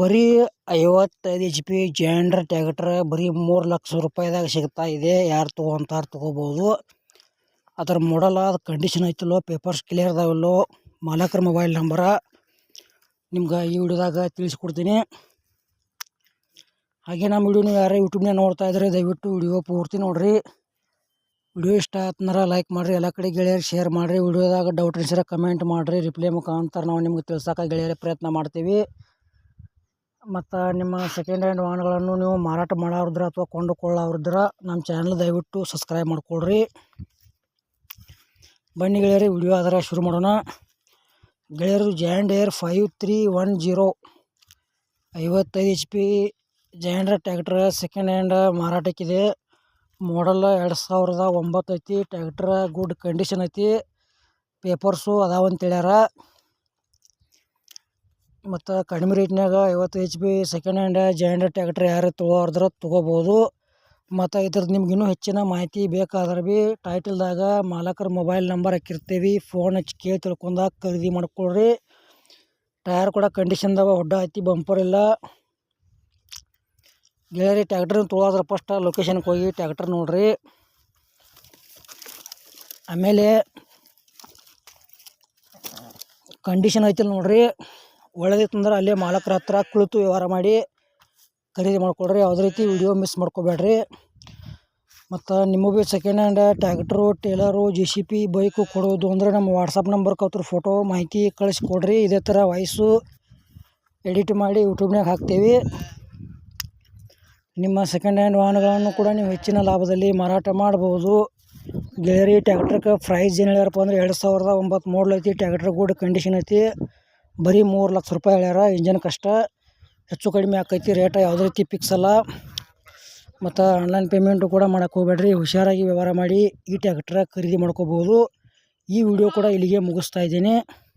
ಬರೀ ಐವತ್ತೈದು H P gender tractor ಬರೀ ಮೂರು ಲಕ್ಷ ರೂಪಾಯಿದಾಗ ಸಿಗ್ತಾ ಇದೆ. ಯಾರು ತೊಗೊಂತಾರೆ ತೊಗೋಬೋದು. ಅದರ ಮಾಡಲ್ ಅದು ಕಂಡೀಷನ್ ಐತಿಲ್ಲೋ ಪೇಪರ್ಸ್ ಕ್ಲಿಯರ್ ಅದಾವಿಲ್ಲೋ, ಮಾಲಕರ ಮೊಬೈಲ್ ನಂಬರ ನಿಮ್ಗೆ ಈ ವಿಡಿಯೋದಾಗ ತಿಳಿಸ್ಕೊಡ್ತೀನಿ. ಹಾಗೆ ನಮ್ಮ ವಿಡಿಯೋ ನೀವು ಯಾರೇ ಯೂಟ್ಯೂಬ್ನಾಗ ನೋಡ್ತಾ ಇದ್ರೆ ದಯವಿಟ್ಟು ವಿಡಿಯೋ ಪೂರ್ತಿ ನೋಡಿರಿ. ವಿಡಿಯೋ ಇಷ್ಟ ಆತ್ನಾರ ಲೈಕ್ ಮಾಡಿರಿ. ಎಲ್ಲ ಕಡೆ ಗೆಳೆಯರು ಶೇರ್ ಮಾಡಿರಿ. ವಿಡಿಯೋದಾಗ ಡೌಟ್ ಇನ್ಸಿರ ಕಮೆಂಟ್ ಮಾಡಿರಿ. ರಿಪ್ಲೈ ಮುಖಾಂತರ ನಾವು ನಿಮ್ಗೆ ತಿಳ್ಸೋಕೆ ಗೆಳೆಯರ ಪ್ರಯತ್ನ ಮಾಡ್ತೀವಿ. ಮತ್ತು ನಿಮ್ಮ ಸೆಕೆಂಡ್ ಹ್ಯಾಂಡ್ ವಾಹನಗಳನ್ನು ನೀವು ಮಾರಾಟ ಮಾಡೋರಿದ್ರೆ ಅಥವಾ ಕೊಂಡುಕೊಳ್ಳೋರಿದ್ರೆ ನಮ್ಮ ಚಾನಲ್ ದಯವಿಟ್ಟು ಸಬ್ಸ್ಕ್ರೈಬ್ ಮಾಡಿಕೊಡ್ರಿ ಬನ್ನಿ ಗೆಳೆಯರಿ ವಿಡಿಯೋ ಆದರೆ ಶುರು ಮಾಡೋಣ. ಗೆಳೆಯರು John Deere five three one zero ಐವತ್ತೈದು H P ಜಾಂಡ್ರ tractor second hand ಮಾರಾಟಕ್ಕಿದೆ. ಮಾಡಲ್ ಎರಡು ಸಾವಿರದ ಒಂಬತ್ತು ಐತಿ ಟ್ಯಾಕ್ಟ್ರ ಗುಡ್ ಕಂಡೀಷನ್ ಐತಿ ಪೇಪರ್ಸು ಅದಾವಂತ ಹೇಳ್ಯಾರ. ಮತ್ತು ಕಡಿಮೆ ರೇಟ್ನಾಗ ಐವತ್ತು H P second hand joined tractor ಯಾರು ತೊಗೊಳೋದ್ರ ತೊಗೋಬೋದು. ಮತ್ತು ಇದ್ರದ್ದು ನಿಮ್ಗೆ ಇನ್ನೂ ಹೆಚ್ಚಿನ ಮಾಹಿತಿ ಬೇಕಾದ್ರೆ ಭೀ ಟೈಟಲ್ದಾಗ ಮಾಲಕರ ಮೊಬೈಲ್ ನಂಬರ್ ಹಾಕಿರ್ತೀವಿ. ಫೋನ್ ಹಚ್ಚಿ ಕೇಳಿ ತಿಳ್ಕೊಂಡಾಗ ಖರೀದಿ ಮಾಡ್ಕೊಳ್ರಿ. ಟಯರ್ ಕೂಡ ಕಂಡೀಷನ್ದಾಗ ಹೊಡ್ಡ ಐತಿ ಬಂಪರ್ ಇಲ್ಲ. ಗೆಳೆಯರಿ ಟ್ಯಾಕ್ಟ್ರ್ ತೊಗೊಳೋದ್ರ ಫಸ್ಟ್ ಲೊಕೇಶನ್ಗೆ ಹೋಗಿ ಟ್ಯಾಕ್ಟ್ರ್ ನೋಡ್ರಿ. ಆಮೇಲೆ ಕಂಡೀಷನ್ ಐತಿಲ್ಲ ನೋಡ್ರಿ. ಒಳ್ಳೆದಿತ್ತಂದ್ರೆ ಅಲ್ಲೇ ಮಾಲಕರ ಹತ್ರ ಕುಳಿತು ವ್ಯವಹಾರ ಮಾಡಿ ಖರೀದಿ ಮಾಡ್ಕೊಡ್ರಿ. ಯಾವುದೇ ರೀತಿ ವಿಡಿಯೋ ಮಿಸ್ ಮಾಡ್ಕೋಬೇಡ್ರಿ. ಮತ್ತು ನಿಮಗೂ ಭೀ second hand tractor trailer J C B bike ಕೊಡೋದು ಅಂದರೆ ನಮ್ಮ ವಾಟ್ಸಪ್ ನಂಬರ್ಗೆ ಅವ್ರ ಫೋಟೋ ಮಾಹಿತಿ ಕಳಿಸ್ಕೊಡ್ರಿ. ಇದೇ ಥರ ವಾಯ್ಸು ಎಡಿಟ್ ಮಾಡಿ ಯೂಟ್ಯೂಬ್ನಾಗ ಹಾಕ್ತೀವಿ. ನಿಮ್ಮ ಸೆಕೆಂಡ್ ಹ್ಯಾಂಡ್ ವಾಹನಗಳನ್ನು ಕೂಡ ನೀವು ಹೆಚ್ಚಿನ ಲಾಭದಲ್ಲಿ ಮಾರಾಟ ಮಾಡ್ಬೋದು. ಗೆಳೆಯರಿ ಟ್ಯಾಕ್ಟ್ರಕ್ಕೆ ಪ್ರೈಸ್ ಏನು ಹೇಳ್ಯಾರಪ್ಪ ಅಂದ್ರೆ ಎರಡು ಸಾವಿರದ ಒಂಬತ್ತು ಐತಿ. ಟ್ಯಾಕ್ಟ್ರ್ ಗುಡ್ ಕಂಡೀಷನ್ ಐತಿ. ಬರೀ ಮೂರು ಲಕ್ಷ ರೂಪಾಯಿ ಹೇಳ್ಯಾರ, ಇಂಜನ್ ಕಷ್ಟ, ಹೆಚ್ಚು ಕಡಿಮೆ ಆಕೈತಿ ರೇಟ ಯಾವುದೇ ರೀತಿ ಫಿಕ್ಸ್ ಅಲ್ಲ. ಮತ್ತು ಆನ್ಲೈನ್ ಪೇಮೆಂಟು ಕೂಡ ಮಾಡೋಕೆ ಹೋಗ್ಬೇಡ್ರಿ, ಹುಷಾರಾಗಿ ವ್ಯವಹಾರ ಮಾಡಿ ಈ ಟ್ಯಾಕ್ಟ್ರ ಖರೀದಿ ಮಾಡ್ಕೋಬೋದು. ಈ ವಿಡಿಯೋ ಕೂಡ ಇಲ್ಲಿಗೆ ಮುಗಿಸ್ತಾ ಇದ್ದೀನಿ.